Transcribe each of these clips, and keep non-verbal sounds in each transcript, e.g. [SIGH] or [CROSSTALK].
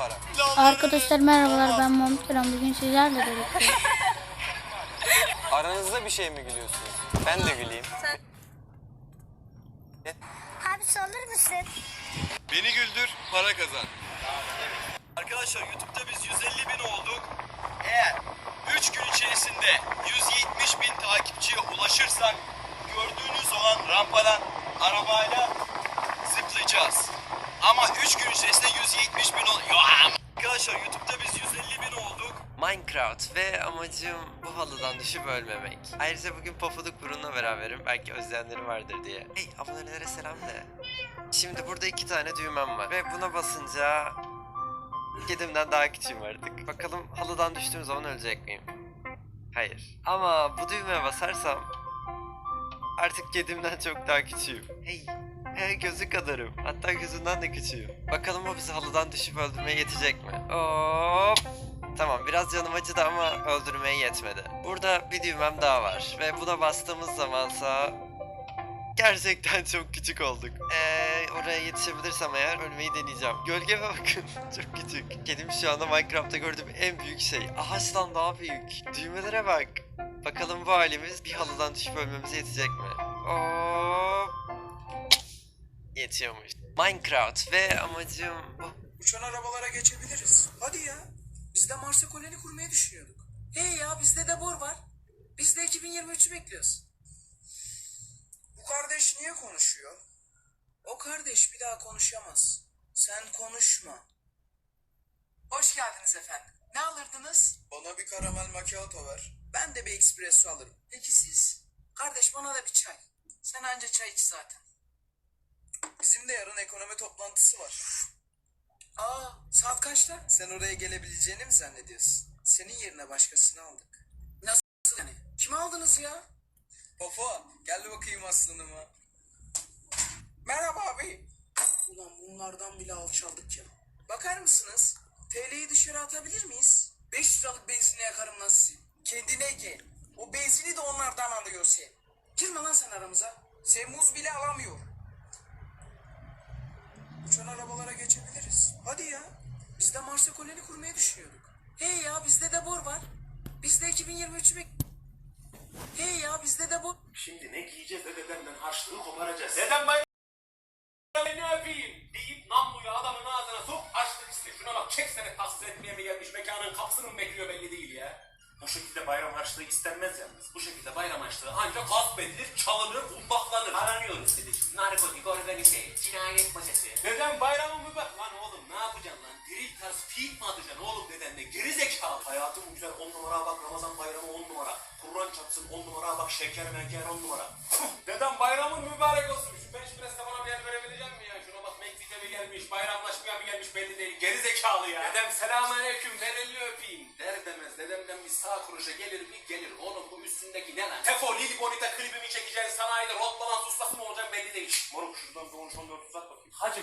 para. Arkadaşlar merhabalar ben Kerem. Bugün sizlerle birlikte. [LAUGHS] Aranızda bir şey mi gülüyorsunuz? Ben de güleyim. Abi sorulur musun? Beni güldür, para kazan. Arkadaşlar YouTube'da biz 150 bin olduk. Eğer 3 gün içerisinde 170 bin takipçiye ulaşırsak gördüğünüz olan rampadan arabayla zıplayacağız. Ama 3 gün içerisinde 170 bin ol... Ya, Arkadaşlar YouTube'da biz 150 bin olduk. Minecraft ve amacım bu halıdan düşüp ölmemek. Ayrıca bugün Pofuduk Burun'la beraberim. Belki özleyenlerim vardır diye. Hey abonelere selam de. Şimdi burada iki tane düğmem var. Ve buna basınca... Kedimden daha küçüğüm artık. Bakalım halıdan düştüğüm zaman ölecek miyim? Hayır. Ama bu düğmeye basarsam... Artık kedimden çok daha küçüğüm. Hey. He gözü kadarım. Hatta gözünden de küçüğüm. Bakalım o bizi halıdan düşüp öldürmeye yetecek mi? Hop. Tamam biraz canım acıdı ama öldürmeye yetmedi. Burada bir düğmem daha var ve buna bastığımız zamansa gerçekten çok küçük olduk. Eee oraya yetişebilirsem eğer ölmeyi deneyeceğim. Gölgeme bakın [LAUGHS] çok küçük. Kedim şu anda Minecraft'ta gördüğüm en büyük şey. Ağaçtan daha büyük. Düğmelere bak. Bakalım bu halimiz bir halıdan düşüp ölmemize yetecek mi? Hop. Yetiyormuş. Minecraft ve amacım bu. Uçan arabalara geçebiliriz. Hadi ya. Biz de Mars'a koloni kurmayı düşünüyorduk. Hey ya bizde de bor var. Biz de 2023'ü bekliyoruz. Bu kardeş niye konuşuyor? O kardeş bir daha konuşamaz. Sen konuşma. Hoş geldiniz efendim. Ne alırdınız? Bana bir karamel macchiato ver. Ben de bir espresso alırım. Peki siz? Kardeş bana da bir çay. Sen anca çay iç zaten. Bizim de yarın ekonomi toplantısı var. Aa, saat kaçta? Sen oraya gelebileceğini mi zannediyorsun? Senin yerine başkasını aldık. Nasıl yani? Kimi aldınız ya? Pofo, gel bakayım aslanıma. Merhaba abi. Ulan bunlardan bile alçaldık ya. Bakar mısınız? TL'yi dışarı atabilir miyiz? 5 liralık benzine yakarım lan sizi. Kendine gel. O benzini de onlardan alıyor sen. Girme lan sen aramıza. Sen muz bile alamıyor. Uçan arabalara geçebiliriz. Hadi ya. Biz de Mars'a koloni kurmayı düşünüyorduk. Hey ya bizde de bor var. Biz de 2023'ü bek... Hey ya bizde de bor... Şimdi ne giyeceğiz de dedemden harçlığı koparacağız. Dedem ben ne öpeyim deyip namluyu adamın ağzına sok harçlık iste. Şuna bak çek seni tahsis etmeye mi gelmiş mekanın kapısını bekliyor belli değil ya. Bu şekilde bayram harçlığı istenmez yalnız. Bu şekilde bayram harçlığı ancak gasp edilir, çalınır, umbaklanır. Aranıyoruz şimdi. Narkotik, organize, cinayet masası. Dedem bayramı mı bak lan oğlum ne yapacaksın lan? Diril tarz fiil mi atacaksın oğlum dedenle? Geri zekalı. Hayatım güzel on numara bak Ramazan bayramı on numara. Kur'an çatsın on numara bak şeker meker on numara. Dedem bayramın mübarek olsun. Şu beş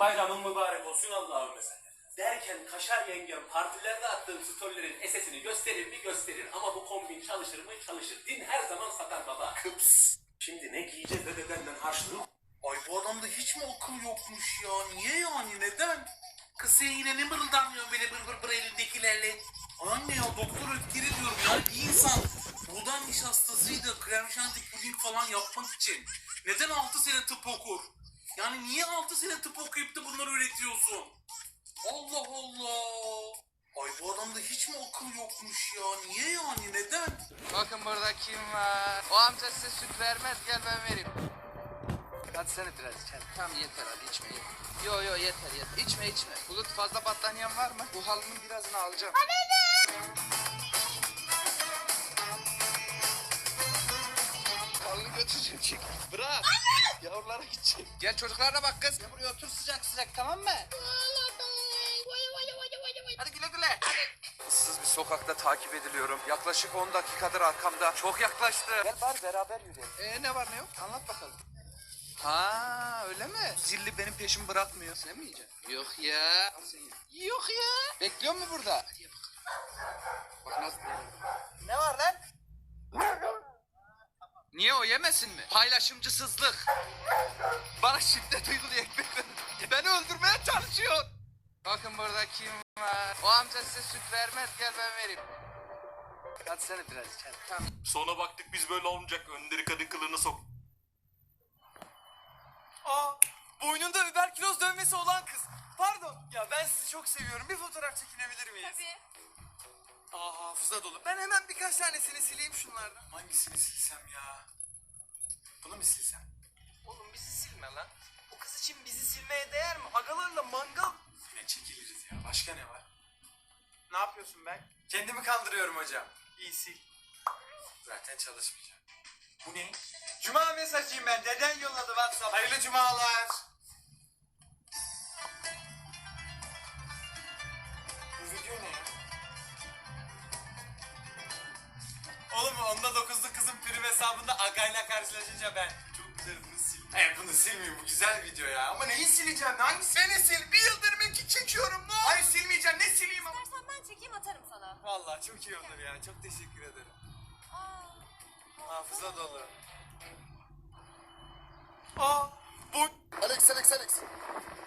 bayramın mübarek olsun Allah'ım sen. Derken kaşar yengem partilerde attığım storylerin esesini gösterir mi gösterir ama bu kombin çalışır mı çalışır. Din her zaman satar baba. Kıps. Şimdi ne giyeceğiz de dedemden harçlığı Ay bu adamda hiç mi akıl yokmuş ya? Niye yani? Neden? Kız sen yine ne mırıldanmıyorsun böyle bır bır bır elindekilerle? Anne ya doktor ötkeri diyorum ya. Bir insan buğday nişastasıydı, krem şanti puding falan yapmak için. Neden 6 sene tıp okur? Yani niye 6 sene tıp okuyup da bunları üretiyorsun? Allah Allah. Ay bu adamda hiç mi akıl yokmuş ya? Niye yani? Neden? Bakın burada kim var? O amca size süt vermez gel ben vereyim. Hadi sen biraz içelim. Tamam yeter hadi içme yeter. Yo yo yeter yeter. İçme içme. Bulut fazla battaniyen var mı? Bu halının birazını alacağım. Halını çek. Bırak. Yavrulara gidecek. Gel çocuklara bak kız. Gel buraya otur sıcak sıcak tamam mı? Hadi güle güle. Hadi. Issız bir sokakta takip ediliyorum. Yaklaşık 10 dakikadır arkamda. Çok yaklaştı. Gel bari beraber yürüyelim. Ee ne var ne yok? Anlat bakalım. Ha öyle mi? Zilli benim peşimi bırakmıyor. Sen mi yiyeceksin? Yok ya. Yok ya. Bekliyor mu burada? Hadi bakalım. Bak nasıl Ne var lan? Niye o yemesin mi? Paylaşımcısızlık. Bana şiddet uyguluyor ekmek Beni öldürmeye çalışıyor. Bakın burada kim var? O amca size süt vermez gel ben vereyim. Hadi sen de biraz iç hadi. Tamam. Sonra baktık biz böyle olmayacak. Önleri kadın kılığına sok. Aa, boynunda überküloz dövmesi olan kız. Pardon. Ya ben sizi çok seviyorum. Bir fotoğraf çekinebilir miyiz? Tabii. Aa hafıza dolu. Ben hemen birkaç tanesini sileyim şunlardan. Hangisini silsem ya? Bunu mu silsem? Oğlum bizi silme lan. O kız için bizi silmeye değer mi? Agalarla mangal. Yine çekiliriz ya. Başka ne var? Ne yapıyorsun ben? Kendimi kandırıyorum hocam. İyi sil. Zaten çalışmayacağım. Bu ne? Cuma mesajıyım ben. Deden yolladı WhatsApp. Hayırlı cumalar. Oğlum onda dokuzlu kızın prim hesabında agayla karşılaşınca ben. Çok güzel bunu sil. Evet bunu silmeyeyim bu güzel video ya. Ama neyi sileceğim? Hangisi? Beni sil. Bir yıldır mekik çekiyorum. Ne Hayır silmeyeceğim. Ne sileyim ama? İstersen ben çekeyim atarım sana. Vallahi çok iyi olur ya. Çok teşekkür ederim. Hafıza dolu. Aa, bu Alex Alex Alex.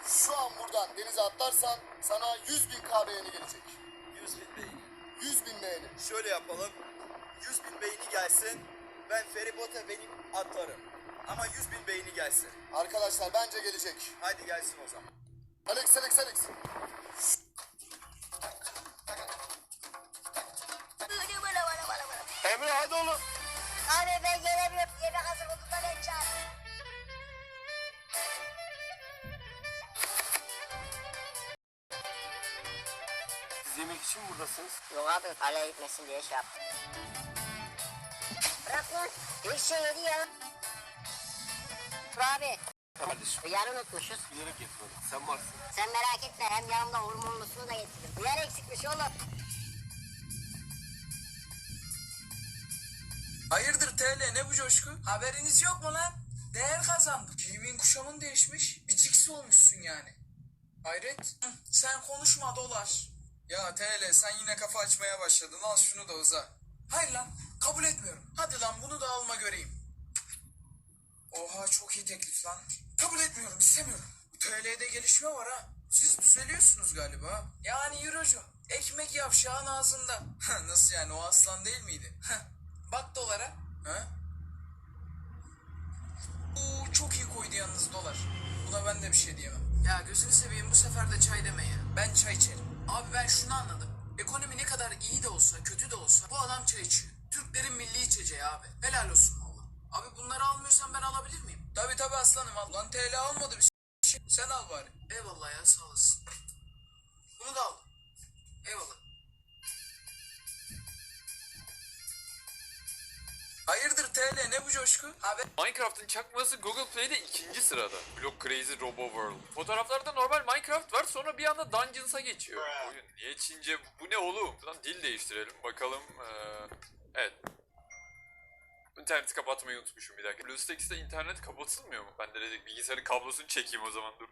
Şu an buradan denize atlarsan sana 100 bin KB'ni gelecek. 100 bin beğeni. 100 bin beğeni. Şöyle yapalım. 100 bin beğeni gelsin. Ben feribota benim atarım. Ama 100 bin beğeni gelsin. Arkadaşlar bence gelecek. Hadi gelsin o zaman. Alex Alex Alex. Emre hadi oğlum. Abi ben gelemiyorum. Yemek hazır olduğunda ben çağır. Siz yemek için buradasınız. Yok abi kaleye gitmesin diye şey yaptım. Bırak lan. Bir şey yedi ya. Dur abi. Kardeşim Hıyarı unutmuşuz. bilerek yapmadım. Sen varsın. Sen merak etme hem yanımda hormonlusunu da getirdim. Hıyar eksikmiş oğlum. Hayırdır TL ne bu coşku? Haberiniz yok mu lan? Değer kazandım. Giyimin kuşamın değişmiş. Bir cix olmuşsun yani. Hayret. Hı, sen konuşma dolar. Ya TL sen yine kafa açmaya başladın. Al şunu da uza. Hayır lan kabul etmiyorum. Hadi lan bunu da alma göreyim. Oha çok iyi teklif lan. Kabul etmiyorum istemiyorum. TL'de gelişme var ha. Siz düzeliyorsunuz galiba. Yani Eurocu. Ekmek yavşağın ağzında. [LAUGHS] Nasıl yani o aslan değil miydi? Bak dolara. Ha? Oo, çok iyi koydu yalnız dolar. Buna ben de bir şey diyemem. Ya gözünü seveyim bu sefer de çay deme ya. Ben çay içerim. Abi ben şunu anladım. Ekonomi ne kadar iyi de olsa kötü de olsa bu adam çay içiyor. Türklerin milli içeceği abi. Helal olsun valla. Abi bunları almıyorsan ben alabilir miyim? Tabi tabi aslanım al. Lan TL almadı bir şey. Sen al bari. Eyvallah ya sağ olasın. Bunu da al. Eyvallah. Hayırdır TL ne bu coşku? Abi Minecraft'ın çakması Google Play'de ikinci sırada. Block Crazy Robo World. Fotoğraflarda normal Minecraft var sonra bir anda Dungeons'a geçiyor. Oyun niye Çince bu ne oğlum? Lan dil değiştirelim bakalım. Ee, evet. İnterneti kapatmayı unutmuşum bir dakika. BlueStacks'te internet kapatılmıyor mu? Ben de dedik bilgisayarın kablosunu çekeyim o zaman dur.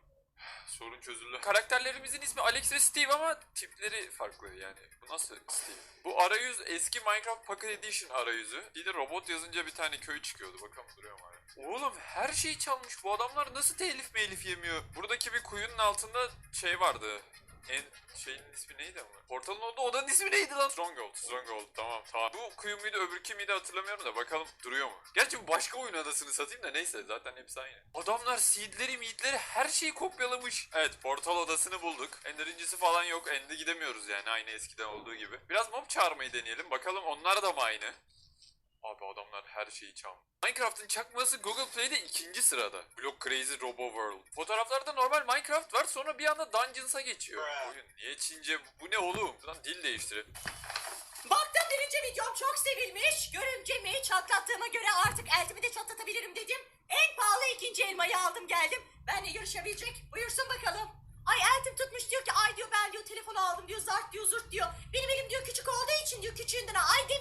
Sorun çözüldü. Karakterlerimizin ismi Alex ve Steve ama tipleri farklı yani. Bu nasıl Steve? Bu arayüz eski Minecraft Pocket Edition arayüzü. Bir de robot yazınca bir tane köy çıkıyordu. Bakalım duruyor mu hala? Oğlum her şeyi çalmış. Bu adamlar nasıl telif melif yemiyor? Buradaki bir kuyunun altında şey vardı. En şeyin ismi neydi ama? Portalın olduğu odanın ismi neydi lan? Stronghold. Stronghold tamam tamam. Bu kuyu muydu öbürkü müydü hatırlamıyorum da bakalım duruyor mu? Gerçi bu başka oyun adasını satayım da neyse zaten hepsi aynı. Adamlar seedleri meadleri her şeyi kopyalamış. Evet portal odasını bulduk. Enderincisi falan yok. Ende gidemiyoruz yani aynı eskiden olduğu gibi. Biraz mob çağırmayı deneyelim. Bakalım onlar da mı aynı? Abi adamlar her şeyi çalmış. Minecraft'ın çakması Google Play'de ikinci sırada. Block Crazy Robo World. Fotoğraflarda normal Minecraft var sonra bir anda Dungeons'a geçiyor. Oyun niye Çince bu ne oğlum? Lan dil değiştirelim. Baktım birinci videom çok sevilmiş. Görümcemi çatlattığıma göre artık eltimi de çatlatabilirim dedim. En pahalı ikinci elmayı aldım geldim. Benle yarışabilecek. Buyursun bakalım. Ay eltim tutmuş diyor ki ay diyor ben diyor telefonu aldım diyor zart diyor zurt diyor. Benim elim diyor küçük olduğu için diyor küçüğünden ay demiyor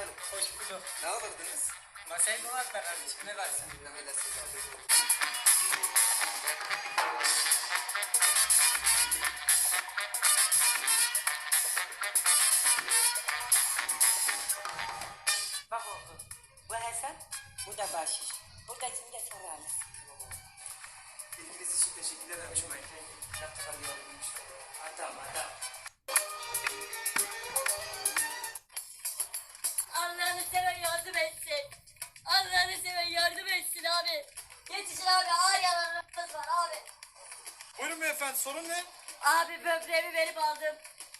efendim. Hoş bulduk. Ne alırdınız? Masayı donatma kardeşim ne dersin? Bak oğlum. Bu hesap, bu da bahşiş. Buradakini de sorarız. İlginiz için teşekkür ederim Şumay. Adam adam. Yardım etsin. Allah'ını seven yardım etsin abi. Yetişin abi ağır yaralarımız var abi. Buyurun beyefendi sorun ne? Abi böbreğimi verip aldım.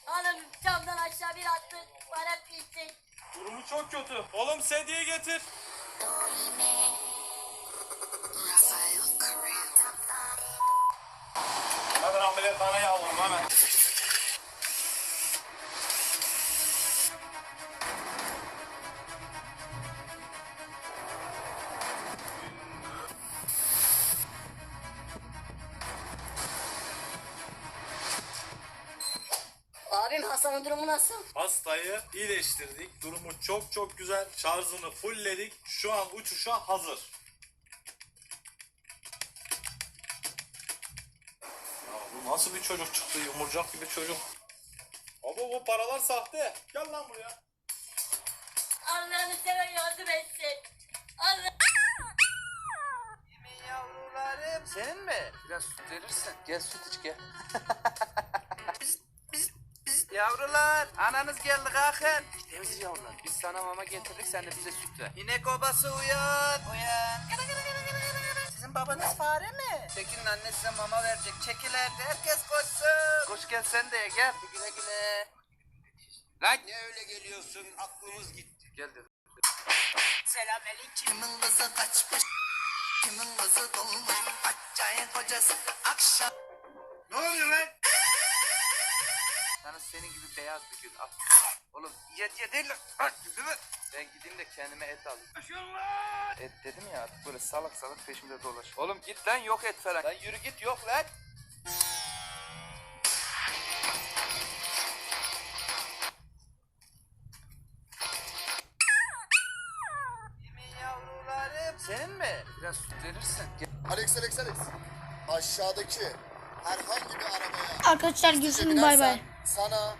Hanım camdan aşağı bir attı. Bana bitti. Durumu çok kötü. Oğlum sedyeyi getir. Hemen ameliyathaneye alalım hemen. Abim Hasan'ın durumu nasıl? Hastayı iyileştirdik. Durumu çok çok güzel. Şarjını fullledik. Şu an uçuşa hazır. Ya bu nasıl bir çocuk çıktı? Yumurcak gibi çocuk. Baba bu paralar sahte. Gel lan buraya. Allah'ını seven yardım etsin. Allah... Yavrularım. Senin mi? Biraz süt verirsin. Gel süt iç gel. [LAUGHS] Yavrular, ananız geldi kalkın. Temiz yavrular. Biz sana mama getirdik, sen de bize süt ver. İnek obası uyan. Uyan. Sizin babanız fare mi? Tekin'in annesi size mama verecek. Çekil hadi, herkes koşsun. Koş gel sen de gel. Güle güle. Lan. Ne öyle geliyorsun? Aklımız gitti. Gel dedim. Selamünaleyküm. Kimin kızı kaçmış, kimin kızı dolmuş, Accayın kocası akşam. Ne oluyor lan? Sana senin gibi beyaz bir gül al. Oğlum ye ye değil lan. Değil mi? Ben gideyim de kendime et alayım. Et dedim ya artık böyle salak salak peşimde dolaş. Oğlum git lan yok et falan. Lan yürü git yok lan. Senin mi? Biraz süt verirsin. Alex Alex Alex. Aşağıdaki herhangi bir arabaya Arkadaşlar görüşürüz bay bay. Sana